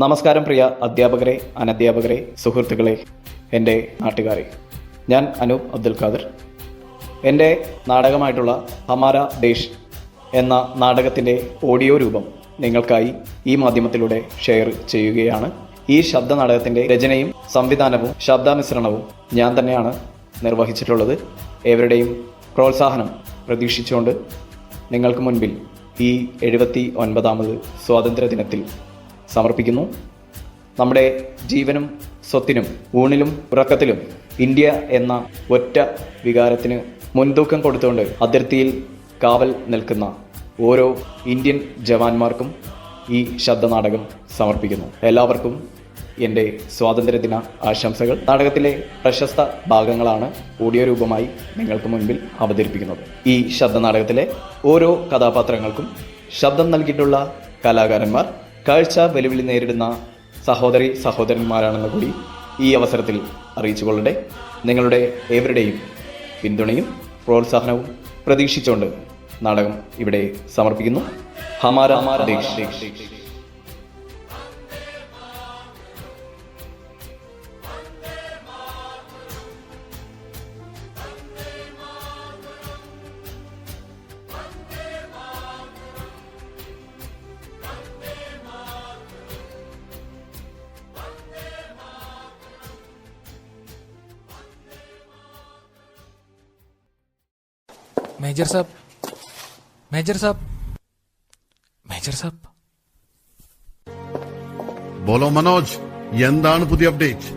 നമസ്കാരം പ്രിയ അധ്യാപകരെ അനധ്യാപകരെ സുഹൃത്തുക്കളെ എന്റെ നാട്ടുകാരെ. ഞാൻ അനൂപ് അബ്ദുൽ ഖാദർ. എന്റെ നാടകമായിട്ടുള്ള ഹമാര ദേശ് എന്ന നാടകത്തിന്റെ ഓഡിയോ രൂപം നിങ്ങൾക്കായി ഈ മാധ്യമത്തിലൂടെ ഷെയർ ചെയ്യുകയാണ്. ഈ ശബ്ദ നാടകത്തിന്റെ രചനയും സംവിധാനവും ശബ്ദമിശ്രണവും ഞാൻ തന്നെയാണ് നിർവഹിച്ചിട്ടുള്ളത്. ഏവരുടെയും പ്രോത്സാഹനം പ്രതീക്ഷിച്ചുകൊണ്ട് നിങ്ങൾക്ക് മുൻപിൽ ഈ എഴുപത്തി ഒൻപതാമത് സ്വാതന്ത്ര്യ ദിനത്തിൽ സമർപ്പിക്കുന്നു. നമ്മുടെ ജീവനും സ്വത്തിനും ഊണിലും ഉറക്കത്തിലും ഇന്ത്യ എന്ന ഒറ്റ വികാരത്തിന് മുൻതൂക്കം കൊടുത്തുകൊണ്ട് അതിർത്തിയിൽ കാവൽ നിൽക്കുന്ന ഓരോ ഇന്ത്യൻ ജവാന്മാർക്കും ഈ ശബ്ദനാടകം സമർപ്പിക്കുന്നു. എല്ലാവർക്കും എന്റെ സ്വാതന്ത്ര്യദിന ആശംസകൾ. നാടകത്തിലെ പ്രശസ്ത ഭാഗങ്ങളാണ് ഓഡിയോ രൂപമായി നിങ്ങൾക്ക് മുൻപിൽ അവതരിപ്പിക്കുന്നത്. ഈ ശബ്ദനാടകത്തിലെ ഓരോ കഥാപാത്രങ്ങൾക്കും ശബ്ദം നൽകിയിട്ടുള്ള കലാകാരന്മാർ കാഴ്ച വെല്ലുവിളി നേരിടുന്ന സഹോദരി സഹോദരന്മാരാണെന്ന് കൂടി ഈ അവസരത്തിൽ അറിയിച്ചുകൊള്ളട്ടെ. നിങ്ങളുടെ ഏവരുടെയും പിന്തുണയും പ്രോത്സാഹനവും പ്രതീക്ഷിച്ചുകൊണ്ട് നാടകം ഇവിടെ സമർപ്പിക്കുന്നു. ഹമാര ദേശ് മേജർ സാബ്. മേജർ സാബ്. മേജർ സാബ്. ബോലോ മനോജ് എന്താണ് പുതിയ അപ്ഡേറ്റ്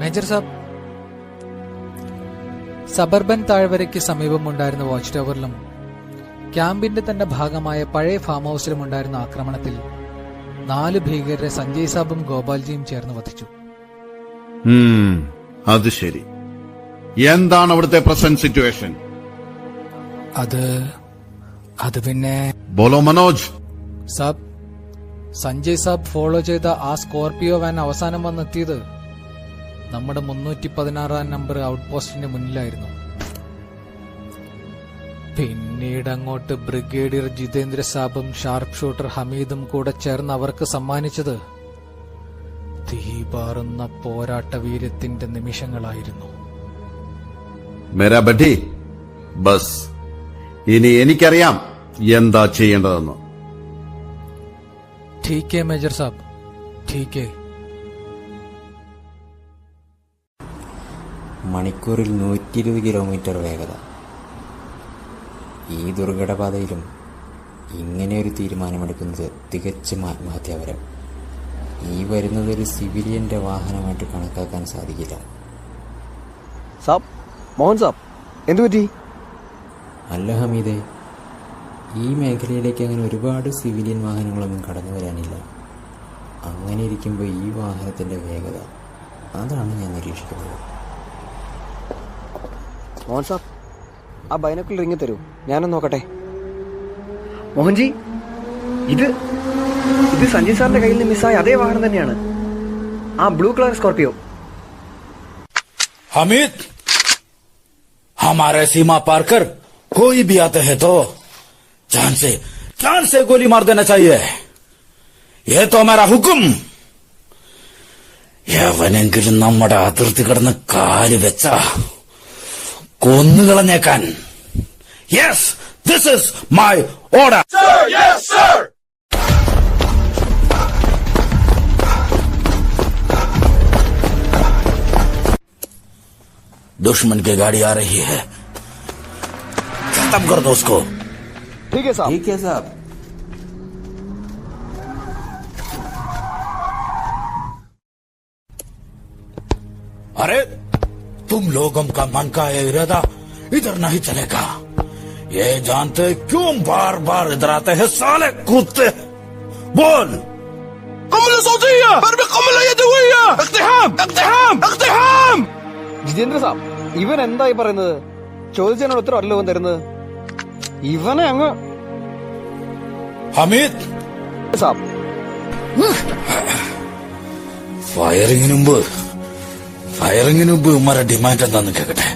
മേജർ സാബ്. സബർബൻ താഴ്വരയ്ക്ക് സമീപമുണ്ടായിരുന്ന വാച്ച് ടവറിലും ക്യാമ്പിന്റെ തന്നെ ഭാഗമായ പഴയ ഫാം ഹൌസിലും ഉണ്ടായിരുന്ന ആക്രമണത്തിൽ നാല് ഭീകരരെ സഞ്ജയ് സാബും ഗോപാൽജിയും ചേർന്ന് വധിച്ചു. അത് ശരി. എന്താണ് അവിടുത്തെ പ്രസന്റ് സിറ്റുവേഷൻ അത് അത് പിന്നെ ബോലോ മനോജ്. സാബ് സഞ്ജയ് സാബ് ഫോളോ ചെയ്ത ആ സ്കോർപിയോ വാൻ അവസാനം വന്നെത്തിയത് നമ്മുടെ മുന്നൂറ്റി പതിനാറാം നമ്പർ ഔട്ട് പോസ്റ്റിന്റെ മുന്നിലായിരുന്നു. പിന്നീട് അങ്ങോട്ട് ബ്രിഗേഡിയർ ജിതേന്ദ്ര സാബും ഷാർപ്പ് ഷൂട്ടർ ഹമീദും കൂടെ ചേർന്ന് അവർക്ക് സമ്മാനിച്ചത് തീപാറുന്ന പോരാട്ട വീര്യത്തിന്റെ നിമിഷങ്ങളായിരുന്നു. മേരാ ബഡി ബസ്. ഇനി എനിക്കറിയാം എന്താ ചെയ്യേണ്ടതെന്ന് ठीक है मेजर साहब ठीक है മണിക്കൂറിൽ നൂറ്റി ഇരുപത് കിലോമീറ്റർ വേഗത ഈ ദുർഘടപാതയിലും ഇങ്ങനെയൊരു തീരുമാനമെടുക്കുന്നത് തികച്ചും ആത്മഹത്യാപരം ഈ വരുന്നത് ഒരു സിവിലിയന്റെ വാഹനമായിട്ട് കണക്കാക്കാൻ സാധിക്കില്ല സാബ് മോഹൻ സാബ് എന്തു പറ്റി അല്ല ഹമീദെ ഈ മേഖലയിലേക്ക് അങ്ങനെ ഒരുപാട് സിവിലിയൻ വാഹനങ്ങളൊന്നും കടന്നു വരാനില്ല അങ്ങനെ ഇരിക്കുമ്പോൾ ഈ വാഹനത്തിന്റെ വേഗത അതാണ് ഞാൻ നിരീക്ഷിക്കുന്നത് മോഹൻ സാബ് ആ ബൈനക്കുൾ റിങ് തരൂ ഞാനൊന്ന് നോക്കട്ടെ മോഹൻജി ഇത് ഇത് സഞ്ജയ് സാറിന്റെ കയ്യിൽ നിന്ന് മിസ്സായ അതേ വാഹനം തന്നെയാണ് ആ ബ്ലൂ കളർ സ്കോർപിയോ हामिद हमारे सीमा पार कर कोई भी आते हैं तो जान से जान से गोली मार देना चाहिए ये तो हमारा हुक्म യവനെങ്കിലും നമ്മുടെ അതിർത്തി കിടന്ന് കാല് വെച്ച കൊന്നുകളഞ്ഞേക്കാൻ yes this is my order दुश्मन की गाड़ी आ रही है खत्म कर दो उसको ठीक है साहब ठीक है साहब अरे तुम लोगों का मन का ये इरादा इधर नहीं चलेगा ये जानते क्यों बार बार इधर आते हैं साले कूदते बोल قنبلة صوتية برمي قنبلة يدوية اقتحام اقتحام اقتحام ജിതേന്ദ്ര സാബ് ഇവൻ എന്തായി പറയുന്നത് ചോദിച്ചതിനോട് ഉത്തരം അല്ലല്ലോ ഇവൻ തരുന്നത് ഇവനെ അങ്ങ് ഹമീദ്. സാബ്. ഫയറിങ്ങിന് മുമ്പ് ഫയറിങ്ങിന് മുമ്പ് ഉമ്മാരെ ഡിമാൻഡ് എന്താന്ന് കേക്കട്ടെ.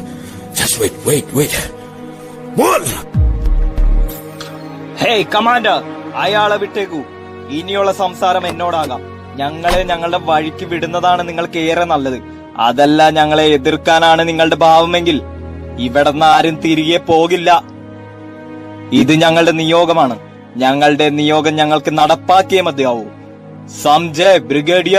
ജസ്റ്റ് വെയിറ്റ് വെയിറ്റ് വെയിറ്റ് ബോൾ. ഹേയ് കമാൻഡർ അയാളെ വിട്ടേക്കൂ. ഇനിയുള്ള സംസാരം എന്നോടാകാം. ഞങ്ങളെ ഞങ്ങളുടെ വഴിക്ക് വിടുന്നതാണ് നിങ്ങൾക്ക് ഏറെ നല്ലത്. അതല്ല ഞങ്ങളെ എതിർക്കാനാണ് നിങ്ങളുടെ ഭാവമെങ്കിൽ. ഇവിടുന്ന് ആരും തിരികെ പോകില്ല. ഇത് ഞങ്ങളുടെ നിയോഗമാണ് ഞങ്ങളുടെ നിയോഗം ഞങ്ങൾക്ക് നടപ്പാക്കിയേ മതിയാവൂ സംജയ് ബ്രിഗേഡിയ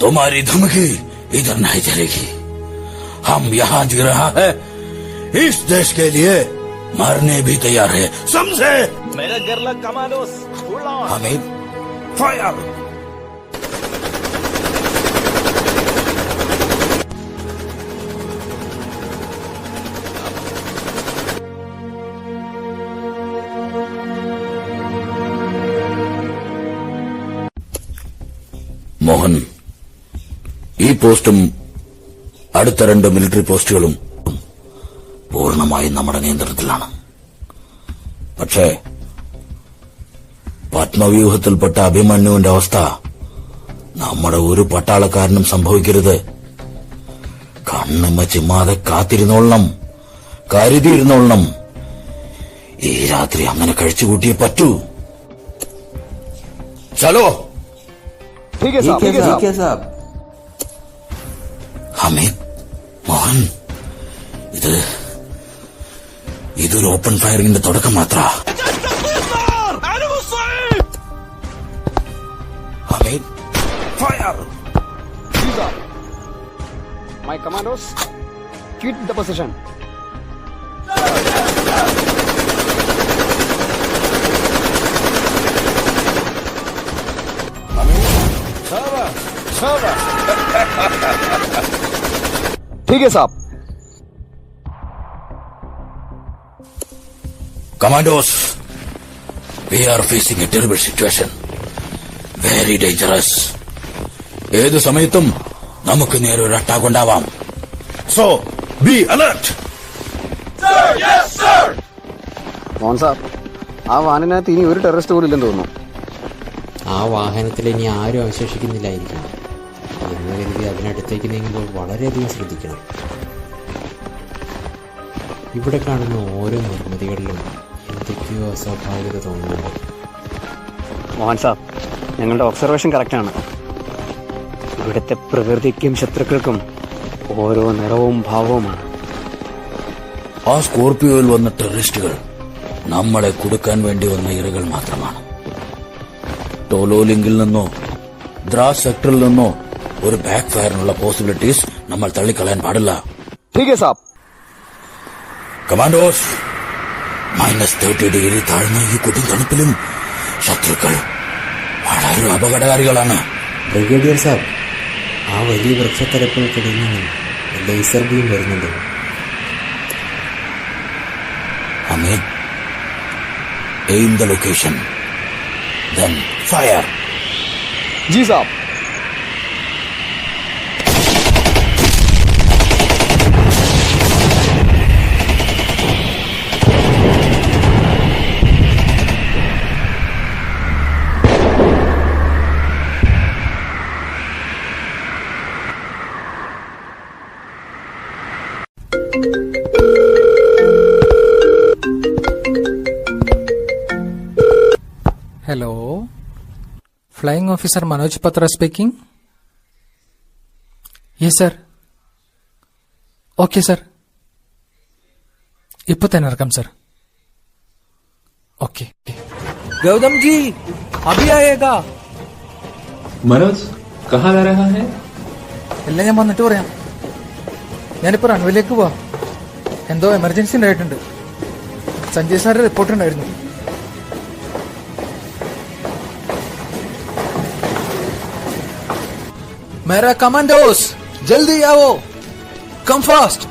तुम्हारी धमकी इधर नहीं चलेगी हम यहाँ जी रहा है इस देश के लिए मरने भी तैयार है समझे मेरा girl commandos full on. Hamid fire പോസ്റ്റും അടുത്ത രണ്ട് മിലിറ്ററി പോസ്റ്റുകളും പൂർണ്ണമായും നമ്മുടെ നിയന്ത്രണത്തിലാണ് പക്ഷേ പത്മവ്യൂഹത്തിൽപ്പെട്ട അഭിമന്യുവിന്റെ അവസ്ഥ നമ്മുടെ ഒരു പട്ടാളക്കാരനും സംഭവിക്കരുത് കണ്ണുമ്മ ചിമ്മാതെ കാത്തിരുന്നോളണം കരുതിയിരുന്നോളണം ഈ രാത്രി അങ്ങനെ കഴിച്ചുകൂട്ടിയേ പറ്റൂ ചലോ ठीक है साहब ठीक है साहब ഇതൊരു ഓപ്പൺ ഫയറിംഗിന്റെ തുടക്കം മാത്ര Hamid fire My commandos, quit the position. ठीक है साहब commandos we are facing a terrible situation very dangerous ഏത് സമയത്തും നമുക്ക് നേരെ ഒരു അറ്റാക്ക് ഉണ്ടാവാം. സോ ബി അലർട്ട് മോഹൻ സാബ് ആ വാനിനകത്ത് ഇനി ഒരു ടെററിസ്റ്റ് പോലും ഇല്ലെന്ന് തോന്നുന്നു. ആ വാഹനത്തിൽ ഇനി ആരും അവശേഷിക്കുന്നില്ലായിരിക്കും. എന്ന് കരുതി അതിനടുത്തേക്ക് നീങ്ങുമ്പോൾ വളരെയധികം ശ്രദ്ധിക്കണം. ഇവിടെ കാണുന്ന ഓരോ നിർമ്മിതികളിലും എന്തൊക്കെയോ അസ്വാഭാവികത തോന്നുന്നു മോഹൻ സാബ് ഞങ്ങളുടെ ഒബ്സർവേഷൻ കറക്റ്റാണ് ഇവിടുത്തെ പ്രകൃതിക്കും ശത്രുക്കൾക്കും ഓരോ നിറവും ഭാവവുമാണ്. ആ സ്കോർപിയോയിൽ വന്ന ടെററിസ്റ്റുകൾ നമ്മളെ കുടുക്കാൻ വേണ്ടി വന്ന ഇരകൾ മാത്രമാണ്. ടോലോലിങ്കിൽ നിന്നോ ദ്രാസ് സെക്ടറിൽ നിന്നോ ഒരു ബാക്ക് ഫയറിനുള്ള പോസിബിലിറ്റീസ് നമ്മൾ തള്ളിക്കളയാൻ പാടില്ല. സാബ് കമാൻഡോസ് മൈനസ് തേർട്ടി ഡിഗ്രി താഴ്ന്ന ഈ കൊടും തണുപ്പിലും ശത്രുക്കൾ വളരെ അപകടകാരികളാണ്. ബ്രിഗേഡിയർ സാബ് ആ വലിയ വൃക്ഷത്തലപ്പിൽക്കിടയിൽ നിന്നും ലേസർ ബീം വരുന്നുണ്ട്. ഫയർ ജി സാബ് hello Flying officer Manoj Patra speaking. Yes, sir. Okay sir ഇപ്പൊ തന്നെ ഇറക്കാം സർ ഓക്കെ ഗൗതം ജി അഭി ആയേക്കാ മനോജ് കഹാ ജാ രഹാ ഹൈ? എല്ലാം ഞാൻ വന്നിട്ട് പറയാം. ഞാനിപ്പോ റൺവേയിലേക്ക് പോവാ. എന്തോ എമർജൻസി ഉണ്ടായിട്ടുണ്ട് സഞ്ജയ് സാറിന്റെ റിപ്പോർട്ട് ഉണ്ടായിരുന്നു. मेरा कमांडोस जल्दी आओ। कम फास्ट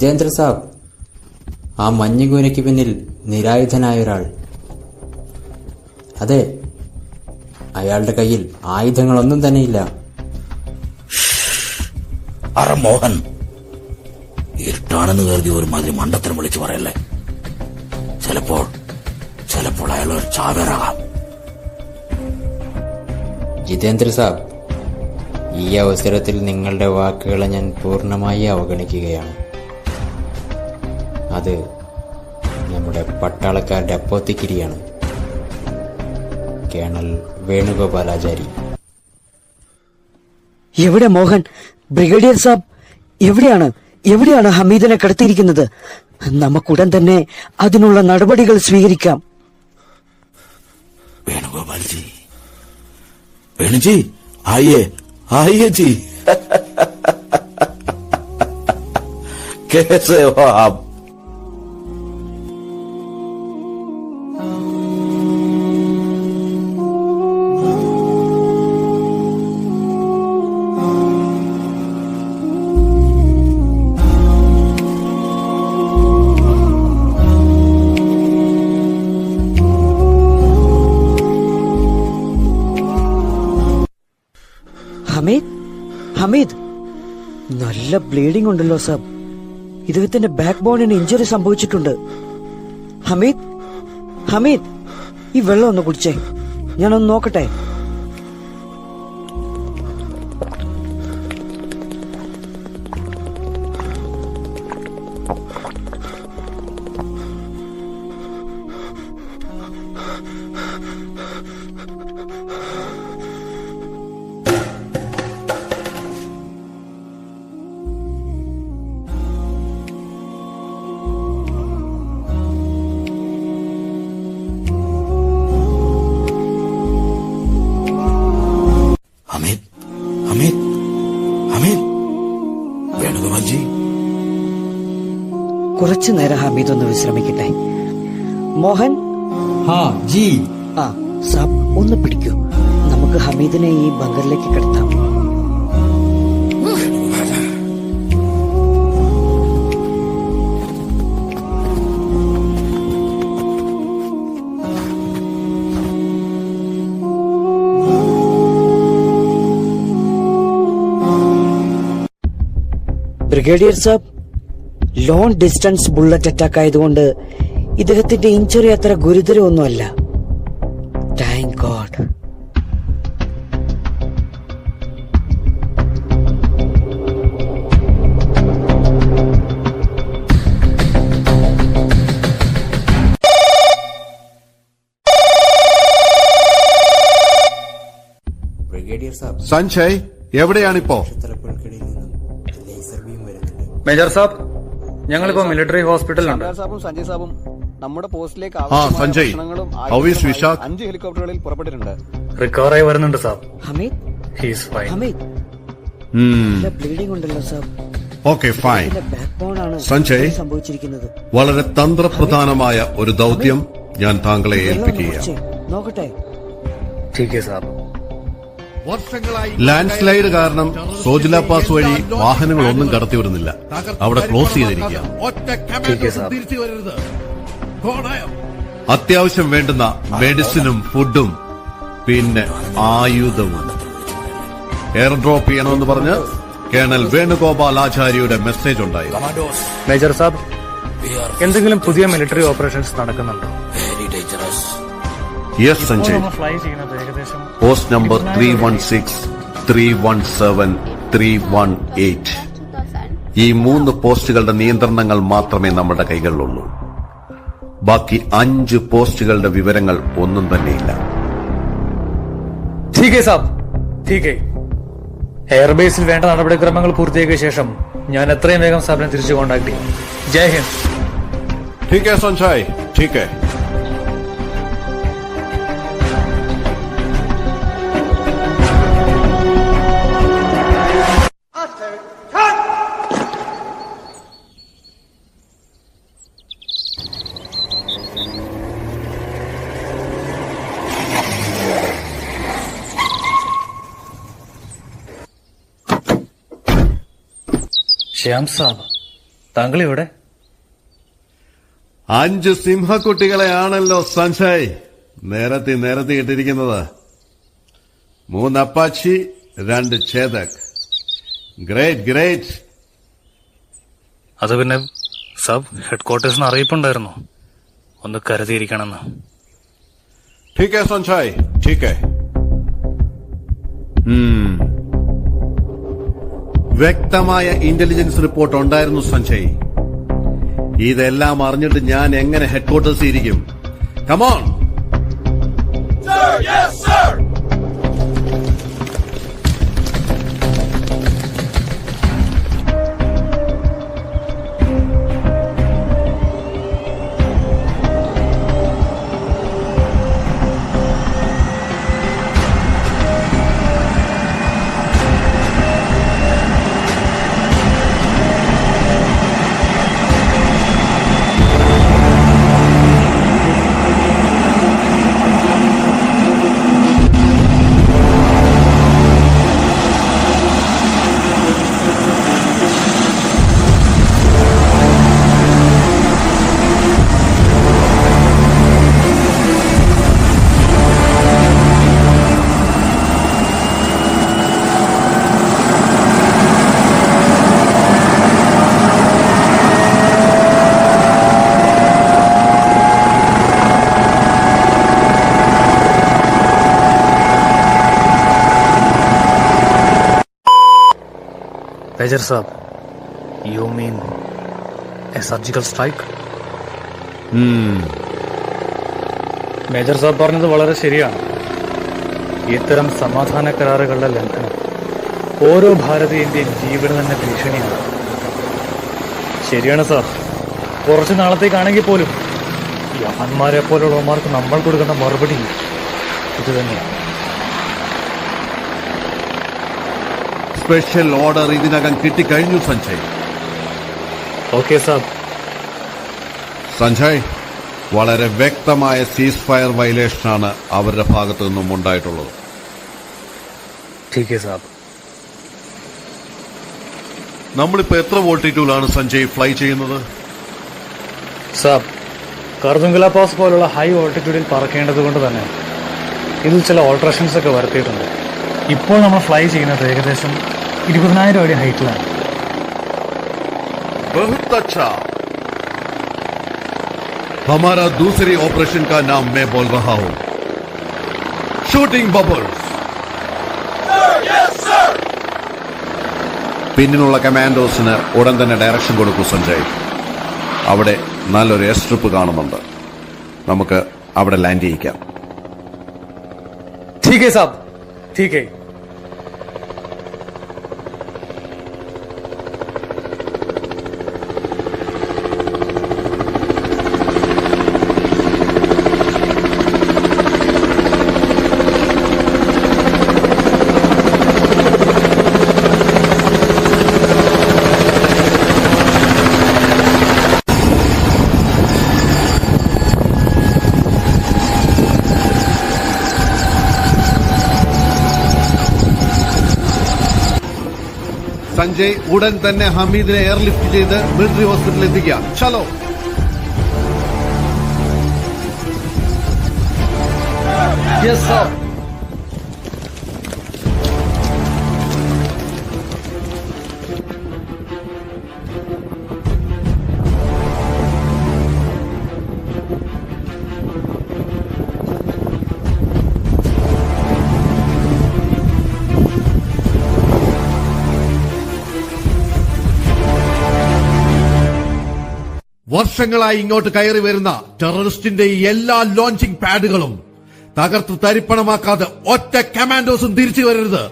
ജിതേന്ദ്ര സാബ് ആ മഞ്ഞുകൂനയ്ക്ക് പിന്നിൽ നിരായുധനായ ഒരാൾ. അതെ അയാളുടെ കയ്യിൽ ആയുധങ്ങളൊന്നും തന്നെയില്ല. അറ മോഹൻ ഇരുട്ടാണെന്ന് കരുതി ഒരുമാതിരി മണ്ടത്തരം വിളിച്ചു പറയല്ലേ? ചിലപ്പോൾ ചിലപ്പോൾ അയാൾ ഒരു ചാവേറാകാം. ജിതേന്ദ്ര സാബ് ഈ അവസരത്തിൽ നിങ്ങളുടെ വാക്കുകളെ ഞാൻ പൂർണമായി അവഗണിക്കുകയാണ്. അത് നമ്മുടെ പട്ടാളക്കാരുടെ അപ്പോത്തിക്കിരിയാണ്. കേണൽ വേണുഗോപാലാചാരി. എവിടെ മോഹൻ? ബ്രിഗേഡിയർ സാബ് എവിടെയാണ്? എവിടെയാണ് ഹമീദിനെ കടത്തിയിരിക്കുന്നത്? നമുക്കുടൻ തന്നെ അതിനുള്ള നടപടികൾ സ്വീകരിക്കാം. വേണുഗോപാൽജി. വേണുജി ആയേ ആയേ ജി. ഹമീദ് നല്ല ബ്ലീഡിംഗ് ഉണ്ടല്ലോ സാബ് ഇദ്ദേഹത്തിന്റെ ബാക്ക് ബോണിന് ഇഞ്ചുറി സംഭവിച്ചിട്ടുണ്ട്. ഹമീദ് ഹമീദ് ഈ വെള്ളം ഒന്ന് കുടിച്ചേ. ഞാനൊന്ന് നോക്കട്ടെ? കുറച്ചു നേരം ഹമീദ് ഒന്ന് വിശ്രമിക്കട്ടെ. മോഹൻ? ആ സാബ് ഒന്ന് പിടിക്കൂ. നമുക്ക് ഹമീദിനെ ഈ ബങ്കറിലേക്ക് കിടത്താം. ബ്രിഗേഡിയർ സാബ് ലോങ് ഡിസ്റ്റൻസ് ബുള്ളറ്റ് അറ്റാക്ക് ആയതുകൊണ്ട് ഇദ്ദേഹത്തിന്റെ ഇഞ്ചുറി അത്ര ഗുരുതരമൊന്നുമല്ല. താങ്ക് ഗോഡ് സഞ്ജയ് എവിടെയാണിപ്പോ? മേജർ സാബ് ഞങ്ങളിപ്പോ മിലിറ്ററി ഹോസ്പിറ്റലുണ്ട് സാബും സഞ്ജയ് സാബും നമ്മുടെ പോസ്റ്റിലേക്ക് സഞ്ജയ്. How is Vishakh? അഞ്ച് ഹെലികോപ്റ്ററുകളിൽ പുറപ്പെട്ടിട്ടുണ്ട്. റിക്കവറായി വരുന്നുണ്ട് സാബ്. Hamid? He's fine Hamid? Bleeding ഉണ്ടല്ലോ സാബ്. ഓക്കെ ഫൈൻ സഞ്ജയ് വളരെ തന്ത്രപ്രധാനമായ ഒരു ദൗത്യം ഞാൻ താങ്കളെ ഏൽപ്പിക്കുകയാണ്. നോക്കട്ടെ? സാർ ലാൻഡ് സ്ലൈഡ് കാരണം സോജില പാസ് വഴി വാഹനങ്ങളൊന്നും കടത്തി വരുന്നില്ല അവിടെ ക്ലോസ് ചെയ്തിരിക്കുക അത്യാവശ്യം വേണ്ടുന്ന മെഡിസിനും ഫുഡും പിന്നെ ആയുധവും. എയർ ഡ്രോപ്പ് ചെയ്യണമെന്ന് പറഞ്ഞ് കേണൽ വേണുഗോപാൽ ആചാര്യയുടെ മെസ്സേജ് ഉണ്ടായി. മേജർ സാബ് എന്തെങ്കിലും പുതിയ മിലിറ്ററി ഓപ്പറേഷൻസ് നടക്കുന്നുണ്ടോ? Very dangerous yes Sanjay post number three one six three one seven three one eight ഈ മൂന്ന് പോസ്റ്റുകളുടെ നിയന്ത്രണങ്ങൾ മാത്രമേ നമ്മുടെ കൈകളിലുള്ളൂ. ബാക്കി അഞ്ച് പോസ്റ്റുകളുടെ വിവരങ്ങൾ ഒന്നും തന്നെയില്ല. എയർബേസിൽ വേണ്ട നടപടിക്രമങ്ങൾ പൂർത്തിയാക്കിയ ശേഷം ഞാൻ എത്രയും വേഗം സാറിനെ തിരിച്ചു കോണ്ടാക്ട് ചെയ്യും. ജയ് ഹിന്ദ്. സഞ്ജയ് ശ്യാം സാബ് താങ്കൾ ഇവിടെ അഞ്ച് സിംഹക്കുട്ടികളെയാണല്ലോ സഞ്ജയ് നേരത്തെ നേരത്തെ ഇട്ടിരിക്കുന്നത് മൂന്ന് അപ്പാച്ചി രണ്ട് ചേതക് ഗ്രേറ്റ് ഗ്രേറ്റ് അത് പിന്നെ സബ് ഹെഡ്ക്വാർട്ടേഴ്സിന് അറിയിപ്പുണ്ടായിരുന്നു ഒന്ന് കരുതിയിരിക്കണമെന്ന് ठीक है संजय ठीक है ഉം. വ്യക്തമായ ഇന്റലിജൻസ് റിപ്പോർട്ട് ഉണ്ടായിരുന്നു സഞ്ജയ്. ഇതെല്ലാം അറിഞ്ഞിട്ട് ഞാൻ എങ്ങനെ ഹെഡ്ക്വാർട്ടേഴ്സ് ഇരിക്കും? Come on major Saab you mean a surgical strike major സാബ് പറഞ്ഞത് വളരെ ശരിയാണ്. ഇത്തരം സമാധാന കരാറുകളുടെ ലംഘനം ഓരോ ഭാരതീയന്റെയും ജീവന് തന്നെ ഭീഷണിയാണ്. ശരിയാണ് സാർ കുറച്ച് നാളത്തേക്കാണെങ്കിൽ പോലും യഹന്മാരെ പോലുള്ളവന്മാർക്ക് നമ്മൾ കൊടുക്കുന്ന മറുപടി ഇത് തന്നെയാണ്. സ്പെഷ്യൽ ഓർഡർ ഇതിനകം കിട്ടിക്കഴിഞ്ഞു സഞ്ജയ്. Okay sir. സഞ്ജയ് വളരെ വ്യക്തമായ സീസ് ഫയർ വയലേഷനാണ് അവരുടെ ഭാഗത്തു നിന്നും ഉണ്ടായിട്ടുള്ളത്. നമ്മളിപ്പോ എത്ര വോൾട്ടേജിലാണ് സഞ്ജയ് ഫ്ലൈ ചെയ്യുന്നത്? സാർ കർദുംഗല പാസ് പോലുള്ള ഹൈ വോൾട്ടിറ്റ്യൂഡിൽ പറക്കേണ്ടത് കൊണ്ട് തന്നെ ഇതിൽ ചില ഓൾട്രേഷൻസ് ഒക്കെ വരുത്തിയിട്ടുണ്ട്. ഇപ്പോൾ നമ്മൾ ഫ്ലൈ ചെയ്യുന്നത് ഏകദേശം ഇരുപതിനായിരം അടി ഹൈറ്റിലാണ് बहुत अच्छा हमारा दूसरी ऑपरेशन का नाम मैं बोल रहा हूं शूटिंग बबल्स പിന്നിലുള്ള കമാൻഡോസിന് ഉടൻ തന്നെ ഡയറക്ഷൻ കൊടുക്കൂ സഞ്ജയ് അവിടെ നല്ലൊരു എയർ സ്ട്രിപ്പ് കാണുന്നുണ്ട് നമുക്ക് അവിടെ ലാൻഡ് ചെയ്യിക്കാം ठीक है साहब ठीक है സഞ്ജയ് ഉടൻ തന്നെ ഹമീദിനെ എയർലിഫ്റ്റ് ചെയ്ത് മിലിറ്ററി ഹോസ്പിറ്റലിൽ എത്തിക്കുക. ഷലോ. യെസ് സർ വർഷങ്ങളായി ഇങ്ങോട്ട് കയറി വരുന്ന ടെററിസ്റ്റിന്റെ ഈ എല്ലാ ലോഞ്ചിങ് പാഡുകളും തകർത്ത് തരിപ്പണമാക്കാതെ ഒറ്റ കമാൻഡോസും തിരിച്ചു വരരുത്.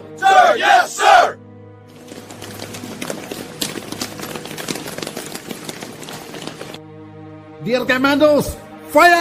ഡിയർ കമാൻഡോസ് ഫയർ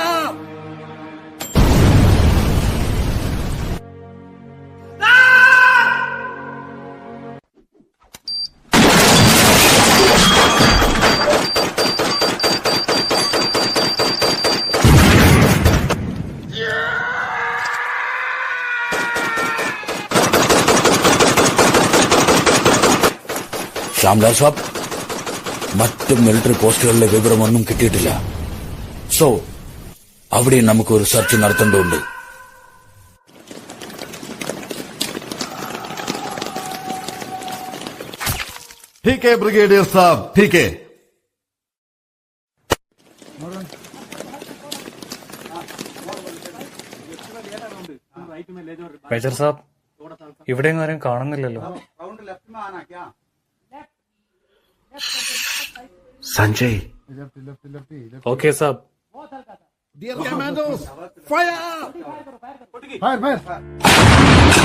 श्यामलाल साहब മറ്റ് മിലിറ്ററി പോസ്റ്റുകളിലെ വിവരമൊന്നും കിട്ടിയിട്ടില്ല സോ അവിടെ നമുക്ക് ഒരു സെർച്ച് നടത്തേണ്ടതുണ്ട് ठीक है ब्रिगेडियर साहब ठीक है മേജർ സാബ് ഇവിടെയും ആരും കാണുന്നില്ലല്ലോ संजय। ओके सब फायर फायर फायर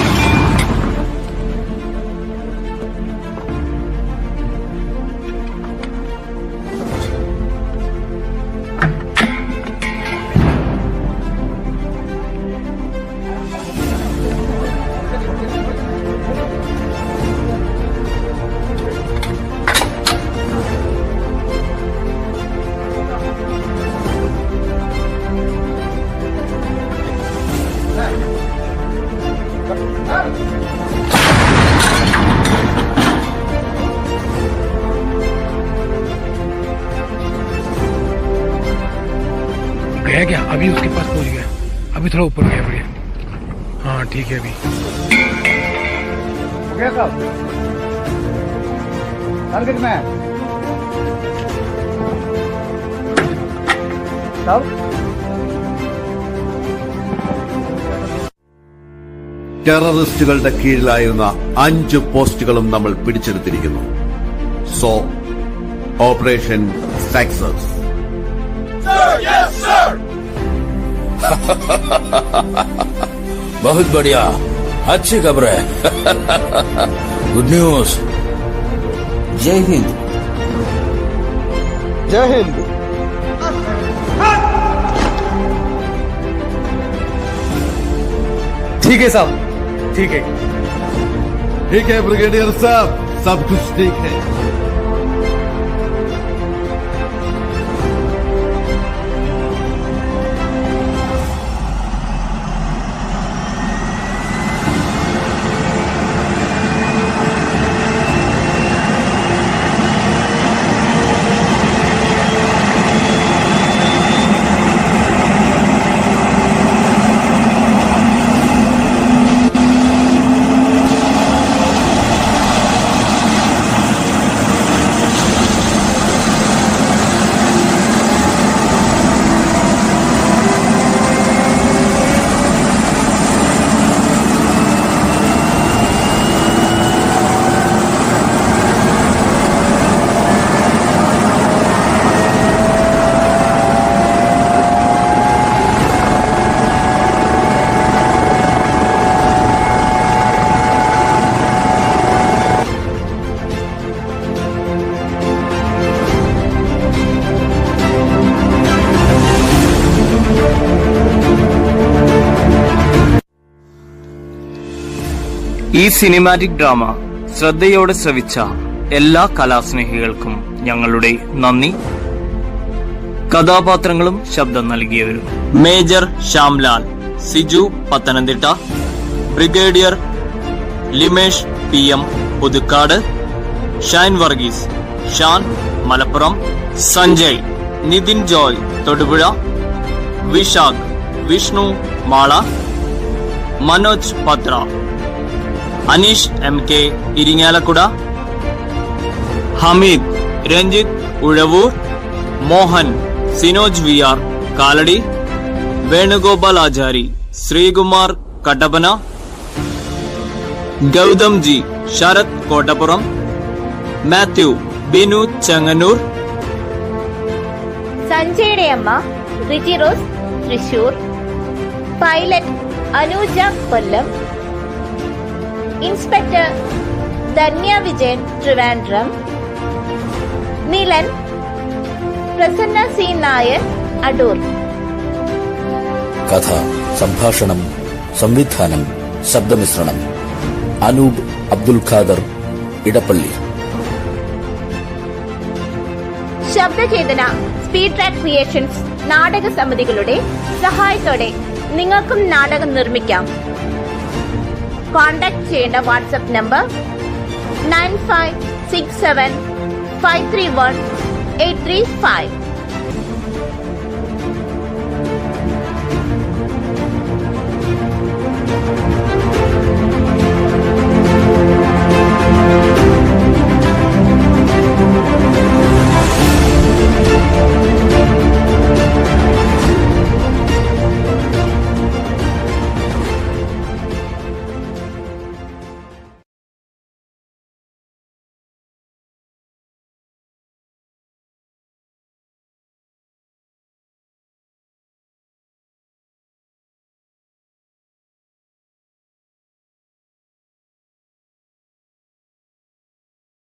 थोड़ा ऊपर गया बढ़िया हाँ ठीक है अभी ടെററിസ്റ്റുകളുടെ കീഴിലായിരുന്ന അഞ്ച് പോസ്റ്റുകളും നമ്മൾ പിടിച്ചെടുത്തിരിക്കുന്നു സോ ഓപ്പറേഷൻ സക്സസ് बहुत बढ़िया। अच्छी खबर है। गुड न्यूज़ जय हिंद। जय हिंद। ठीक है साहब। ठीक है। ठीक है ब्रिगेडियर साहब। सब कुछ ठीक है। ഈ സിനിമാറ്റിക് ഡ്രാമ ശ്രദ്ധയോടെ ശ്രവിച്ച എല്ലാ കലാസ്നേഹികൾക്കും ഞങ്ങളുടെ നന്ദി. കഥാപാത്രങ്ങളും ശബ്ദം നൽകിയവരും. Major Shyamlal Siju Pathanamthitta brigadier Limesh P M Puthukkad Shine Varghese Shan Malappuram Sanjay Nithin Joy Thodupuzha Vishakh Vishnu Mala Manoj Patra Aneesh M K Irinjalakuda Hamid Ranjith Uzhavoor Mohan Sinoj V R Kalady Venugopal Achari Sreekumar Kattappana Gautam ji Sarath Kottappuram Mathew Binu Chengannur സഞ്ജയുടെ അമ്മ Riji Rose Thrissur pilot Anuja Kollam inspector Dhanya Vijayan Trivandrum Nilan Prasanna C Nair Adoor. കഥ സംഭാഷണം സംവിധാനം ശബ്ദമിശ്രണം. Anoop Abdul Khader Edappally. Shabdachethana speed track creations നാടക സമിതികളുടെ സഹായത്തോടെ നിങ്ങൾക്കും നാടകം നിർമ്മിക്കാം. കോൺടാക്ട് ചെയ്യേണ്ട WhatsApp number nine five six seven five three one eight three five